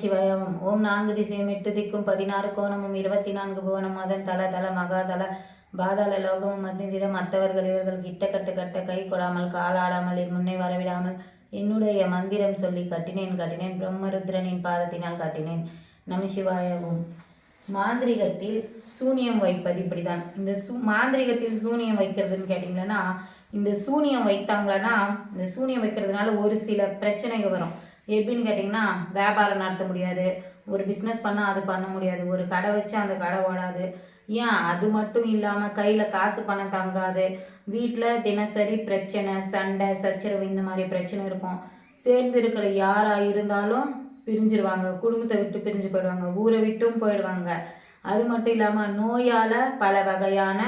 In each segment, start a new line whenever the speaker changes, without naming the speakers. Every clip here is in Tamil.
சிவயம் ஓம் நான்கு திசையும் எட்டு திக்கும் பதினாறு கோணமும் இருபத்தி நான்கு புவனம். அதன் தல தல மகாதல பாதாள லோகமும் மத்திந்திரம் மற்றவர்கள் இவர்கள் கிட்ட கட்டு கட்ட கை கொடாமல் காலாடாமல் முன்னே வரவிடாமல் என்னுடைய மந்திரம் சொல்லி கட்டினேன் கட்டினேன். பிரம்மருத்ரனின் பாதத்தினால் கட்டினேன். நம சிவாயவும் மாந்திரிகத்தில் சூனியம் வைப்பது இப்படிதான் இந்த சூ மாந்திரிகத்தில் சூனியம் வைக்கிறதுன்னு கேட்டிங்கன்னா இந்த சூனியம் வைத்தாங்களன்னா இந்த சூனியம் வைக்கிறதுனால ஒரு சில பிரச்சனைகள் வரும். எப்படின்னு கேட்டிங்கன்னா வியாபாரம் நடத்த முடியாது. ஒரு பிஸ்னஸ் பண்ணால் அது பண்ண முடியாது. ஒரு கடை வச்சா அந்த கடை ஓடாது. ஏன்? அது மட்டும் இல்லாமல் கையில் காசு பணம் தங்காது. வீட்டில் தினசரி பிரச்சனை சண்டை சச்சரவு இந்த மாதிரி பிரச்சனை இருக்கும். சேர்ந்து இருக்கிற யாராக இருந்தாலும் பிரிஞ்சிருவாங்க. குடும்பத்தை விட்டு பிரிஞ்சு போயிடுவாங்க. ஊரை விட்டும் போயிடுவாங்க. அது மட்டும் இல்லாமல் நோயால் பல வகையான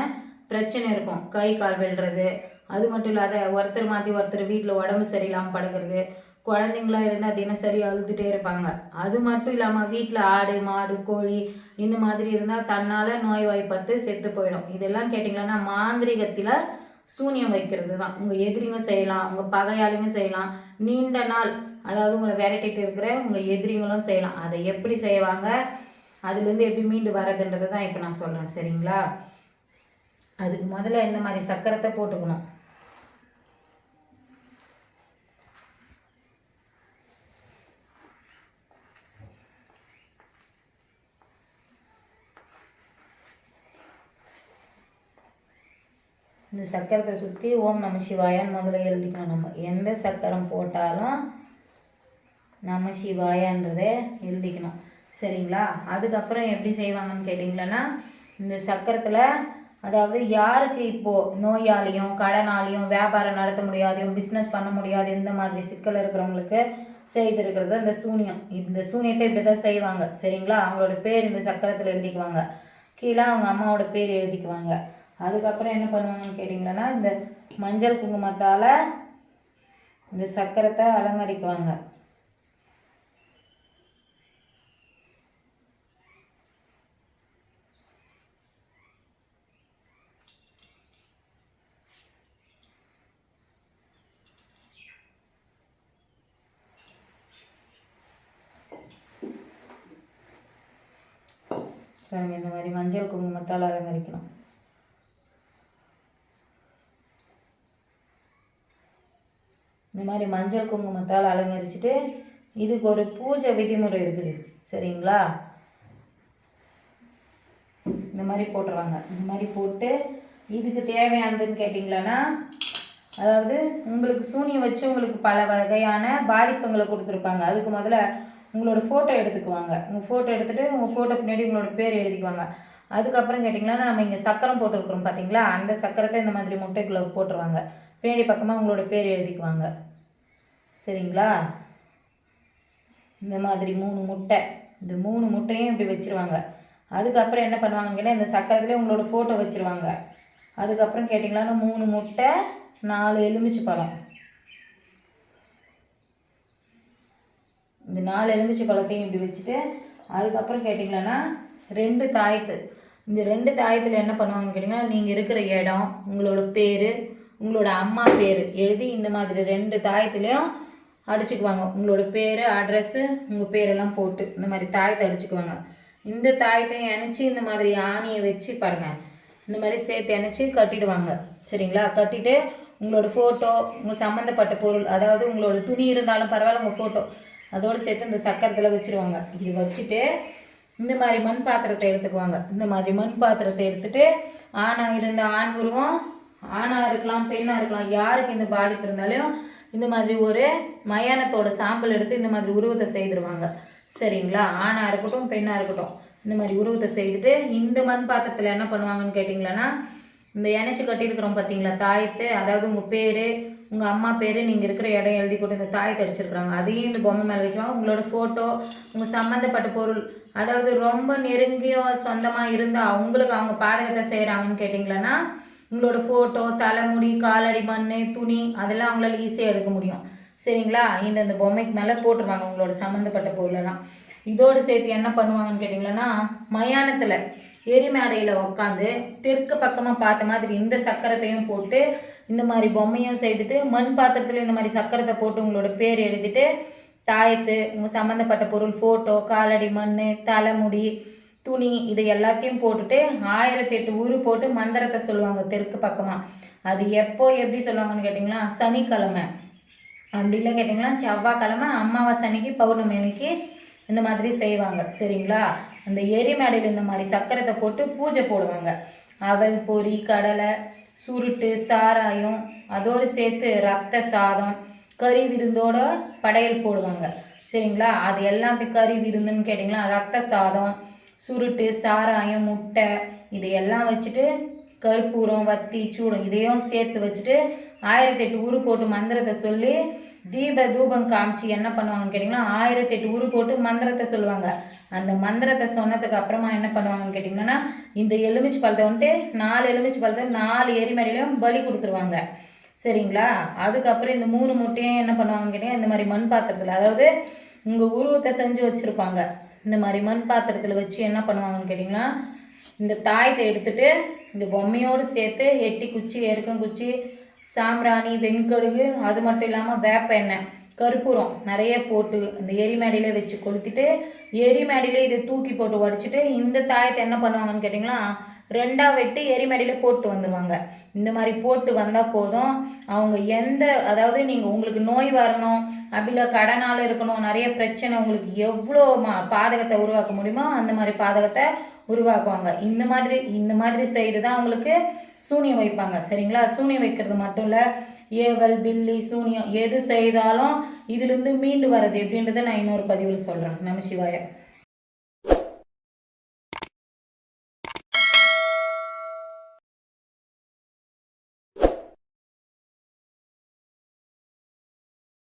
பிரச்சனை இருக்கும். கை கால் விழுறது அது மட்டும் இல்லாத ஒருத்தர் மாற்றி ஒருத்தர் வீட்டில் உடம்பு சரியில்லாமல் படுக்கிறது. குழந்தைங்களா இருந்தால் தினசரி அழுதுகிட்டே இருப்பாங்க. அது மட்டும் இல்லாமல் வீட்டில் ஆடு மாடு கோழி இந்த மாதிரி இருந்தால் தன்னால் நோய்வாய்ப்பட்டு செத்து போயிடும். இதெல்லாம் கேட்டிங்கன்னா மாந்திரிகத்தில் சூனியம் வைக்கிறது தான் உங்கள் எதிரிங்க செய்யலாம் உங்கள் பகையாளிங்க செய்யலாம். நீண்ட நாள் அதாவது உங்களை விரட்டிட்டு இருக்கிற உங்கள் எதிரிங்களும் செய்யலாம். அதை எப்படி செய்வாங்க? அதுலேருந்து எப்படி மீண்டு வரதுன்றது தான் இப்போ நான் சொல்கிறேன் சரிங்களா? அதுக்கு முதல்ல இந்த மாதிரி சக்கரத்தை போட்டுக்கணும். இந்த சக்கரத்தை சுற்றி ஓம் நம சிவாயான்னு முதல்ல எழுதிக்கணும் நம்ம. எந்த சக்கரம் போட்டாலும் நம சிவாயான்றதை எழுதிக்கணும். சரிங்களா? அதுக்கப்புறம் எப்படி செய்வாங்கன்னு கேட்டிங்களன்னா இந்த சக்கரத்தில் அதாவது யாருக்கு இப்போது நோயாளியும் கடனாலையும் வியாபாரம் நடத்த முடியாதையும் பிஸ்னஸ் பண்ண முடியாது இந்த மாதிரி சிக்கல் இருக்கிறவங்களுக்கு செய்திருக்கிறது இந்த சூனியம். இந்த சூனியத்தை இப்படி தான் செய்வாங்க. சரிங்களா? அவங்களோட பேர் இந்த சக்கரத்தில் எழுதிக்குவாங்க. கீழே அவங்க அம்மாவோட பேர் எழுதிக்குவாங்க. அதுக்கப்புறம் என்ன பண்ணுவாங்கன்னு கேட்டிங்கன்னா இந்த மஞ்சள் குங்குமத்தால் இந்த சக்கரத்தை அலங்கரிக்குவாங்க. பாருங்க இந்த மாதிரி மஞ்சள் குங்குமத்தால் அலங்கரிக்கணும். இந்த மாதிரி மஞ்சள் குங்குமத்தால் அலங்கரிச்சுட்டு இதுக்கு ஒரு பூஜை விதிமுறை இருக்குது. சரிங்களா? இந்த மாதிரி போட்டுருவாங்க. இந்த மாதிரி போட்டு இதுக்கு தேவையானதுன்னு கேட்டிங்களான்னா அதாவது உங்களுக்கு சூனியம் வச்சு உங்களுக்கு பல வகையான பாதிப்புங்களை கொடுத்துருப்பாங்க. அதுக்கு முதல்ல உங்களோட ஃபோட்டோ எடுத்துக்குவாங்க. உங்கள் ஃபோட்டோ எடுத்துகிட்டு உங்கள் ஃபோட்டோ பின்னாடி உங்களோட பேர் எழுதிக்குவாங்க. அதுக்கப்புறம் கேட்டிங்கன்னா நம்ம இங்கே சக்கரம் போட்டிருக்கிறோம் பார்த்தீங்களா அந்த சக்கரத்தை இந்த மாதிரி முட்டைக்குள்ளே போட்டுருவாங்க. பின்னாடி பக்கமாக உங்களோட பேர் எழுதிக்குவாங்க. சரிங்களா? இந்த மாதிரி மூணு முட்டை. இந்த மூணு முட்டையும் இப்படி வச்சுருவாங்க. அதுக்கப்புறம் என்ன பண்ணுவாங்க கேட்டால் இந்த சக்கரத்துலேயே உங்களோட ஃபோட்டோ வச்சுருவாங்க. அதுக்கப்புறம் கேட்டிங்கன்னா மூணு முட்டை நாலு எலுமிச்சை பழம். இந்த நாலு எலுமிச்சை பழத்தையும் இப்படி வச்சுட்டு அதுக்கப்புறம் கேட்டிங்கன்னா ரெண்டு தாயத்து. இந்த ரெண்டு தாயத்தில் என்ன பண்ணுவாங்கன்னு கேட்டிங்கன்னா நீங்கள் இருக்கிற இடம் உங்களோட பேர் உங்களோட அம்மா பேர் எழுதி இந்த மாதிரி ரெண்டு தாயத்துலேயும் அடிச்சுக்குவாங்க. உங்களோட பேர் அட்ரஸ்ஸு உங்கள் பேரெல்லாம் போட்டு இந்த மாதிரி தாயத்தை அடிச்சுக்குவாங்க. இந்த தாயத்தையும் இணைச்சி இந்த மாதிரி ஆணியை வச்சு பாருங்கள் இந்த மாதிரி சேர்த்து இணைச்சி கட்டிடுவாங்க. சரிங்களா? கட்டிட்டு உங்களோட ஃபோட்டோ உங்கள் சம்மந்தப்பட்ட பொருள் அதாவது உங்களோட துணி இருந்தாலும் பரவாயில்ல உங்கள் ஃபோட்டோ அதோடு சேர்த்து இந்த சக்கரத்தில் வச்சுருவாங்க. இது வச்சுட்டு இந்த மாதிரி மண் பாத்திரத்தை எடுத்துக்குவாங்க. இந்த மாதிரி மண் பாத்திரத்தை எடுத்துகிட்டு ஆணாக இருந்த ஆண் உருவம் ஆணாக இருக்கலாம் பெண்ணாக இருக்கலாம் யாருக்கு இந்த பாதிப்பு இருந்தாலும் இந்த மாதிரி ஒரு மயானத்தோட சாம்பல் எடுத்து இந்த மாதிரி உருவத்தை செய்திருவாங்க. சரிங்களா? ஆணாக இருக்கட்டும் பெண்ணாக இருக்கட்டும் இந்த மாதிரி உருவத்தை செய்துட்டு இந்த மண் பாத்திரத்தில் என்ன பண்ணுவாங்கன்னு கேட்டிங்களன்னா இந்த இணைச்சி கட்டியிருக்கிறோம் பார்த்தீங்களா தாயத்தை அதாவது உங்கள் பேர் உங்கள் அம்மா பேர் நீங்கள் இருக்கிற இடம் எழுதி போட்டு இந்த தாயத்தை அடிச்சிருக்கிறாங்க. அதையும் இந்த பொம்மை மேலே வச்சுவாங்க உங்களோட ஃபோட்டோ உங்கள் சம்மந்தப்பட்ட பொருள் அதாவது ரொம்ப நெருங்கிய சொந்தமாக இருந்தால் அவங்களுக்கு அவங்க பாதகத்தை செய்கிறாங்கன்னு கேட்டிங்களன்னா உங்களோட ஃபோட்டோ தலைமுடி காலடி மண் துணி அதெல்லாம் அவங்களால ஈஸியாக எடுக்க முடியும். சரிங்களா? இந்த இந்த பொம்மைக்கு மேலே போட்டுருவாங்க உங்களோட சம்மந்தப்பட்ட பொருளெல்லாம். இதோடு சேர்த்து என்ன பண்ணுவாங்கன்னு கேட்டிங்களன்னா மயானத்தில் எரிமேடையில் உக்காந்து தெற்கு பக்கமாக பார்த்த மாதிரி இந்த சக்கரத்தையும் போட்டு இந்த மாதிரி பொம்மையும் செய்துட்டு மண் பாத்திரத்தில் இந்த மாதிரி சக்கரத்தை போட்டு உங்களோட பேர் எழுதிட்டு தாயத்து உங்கள் சம்மந்தப்பட்ட பொருள் ஃபோட்டோ காலடி மண் தலைமுடி துணி இது எல்லாத்தையும் போட்டுட்டு ஆயிரத்தி எட்டு ஊரு போட்டு மந்திரத்தை சொல்லுவாங்க தெற்கு பக்கமாக அது எப்போ எப்படி சொல்லுவாங்கன்னு கேட்டிங்களா? சனிக்கிழமை. அப்படி இல்லை கேட்டிங்களா? செவ்வாய்க்கிழமை அமாவாசை அன்னைக்கு பௌர்ணமி அன்னைக்கு இந்த மாதிரி செய்வாங்க சரிங்களா? அந்த எரிமேடையில் இந்த மாதிரி சக்கரத்தை போட்டு பூஜை போடுவாங்க. அவல் பொரி கடலை சுருட்டு சாராயம் அதோடு சேர்த்து ரத்த சாதம் கறி விருந்தோட படையல் போடுவாங்க சரிங்களா? அது எல்லாத்துக்கும் கறி விருந்துன்னு கேட்டிங்களா? ரத்த சாதம் சுருட்டு சாராயம் முட்டை இதையெல்லாம் வச்சுட்டு கற்பூரம் வத்தி சூடம் இதையும் சேர்த்து வச்சுட்டு ஆயிரத்தி எட்டு ஊரு போட்டு மந்திரத்தை சொல்லி தீப தூபம் காமிச்சு என்ன பண்ணுவாங்கன்னு கேட்டிங்கன்னா ஆயிரத்தி எட்டு ஊரு போட்டு மந்திரத்தை சொல்லுவாங்க. அந்த மந்திரத்தை சொன்னதுக்கு அப்புறமா என்ன பண்ணுவாங்கன்னு கேட்டிங்கன்னா இந்த எலுமிச்சு பழத்தை வந்துட்டு நாலு எலுமிச்சு பழத்தை நாலு எரிமடையிலையும் பலி கொடுத்துருவாங்க. சரிங்களா? அதுக்கப்புறம் இந்த மூணு முட்டையும் என்ன பண்ணுவாங்கன்னு கேட்டிங்கன்னா இந்த மாதிரி மண் பாத்திரத்தில் அதாவது உங்கள் உருவத்தை செஞ்சு வச்சுருப்பாங்க. இந்த மாதிரி மண் பாத்திரத்தில் வச்சு என்ன பண்ணுவாங்கன்னு கேட்டிங்கன்னா இந்த தாயத்தை எடுத்துட்டு இந்த பொம்மையோடு சேர்த்து எட்டி குச்சி எருக்கங்குச்சி சாம்பிராணி வெண்கடுகு அது மட்டும் இல்லாமல் வேப்ப எண்ணெய் கருப்பூரம் நிறைய போட்டு இந்த எரிமேடையில் வச்சு கொளுத்திட்டு எரிமேடையில் இதை தூக்கி போட்டு உடச்சிட்டு இந்த தாயத்தை என்ன பண்ணுவாங்கன்னு கேட்டிங்கன்னா ரெண்டாக வெட்டி எரிமேடையில் போட்டு வந்துடுவாங்க இந்த மாதிரி போட்டு வந்தால் போதும். அவங்க எந்த அதாவது நீங்கள் உங்களுக்கு நோய் வரணும் அப்படி இல்லை கடனால் இருக்கணும் நிறைய பிரச்சனை உங்களுக்கு எவ்வளோ மா பாதகத்தை உருவாக்க முடியுமோ அந்த மாதிரி பாதகத்தை உருவாக்குவாங்க. இந்த மாதிரி இந்த மாதிரி செய்து தான் அவங்களுக்கு சூனியம் வைப்பாங்க சரிங்களா? சூனியம் வைக்கிறது மட்டும் இல்லை ஏவல் பில்லி சூனியம் எது செய்தாலும் இதுலேருந்து மீண்டு வர்றது எப்படின்றத நான் இன்னொரு பதிவில் சொல்கிறேன் நம சிவாய.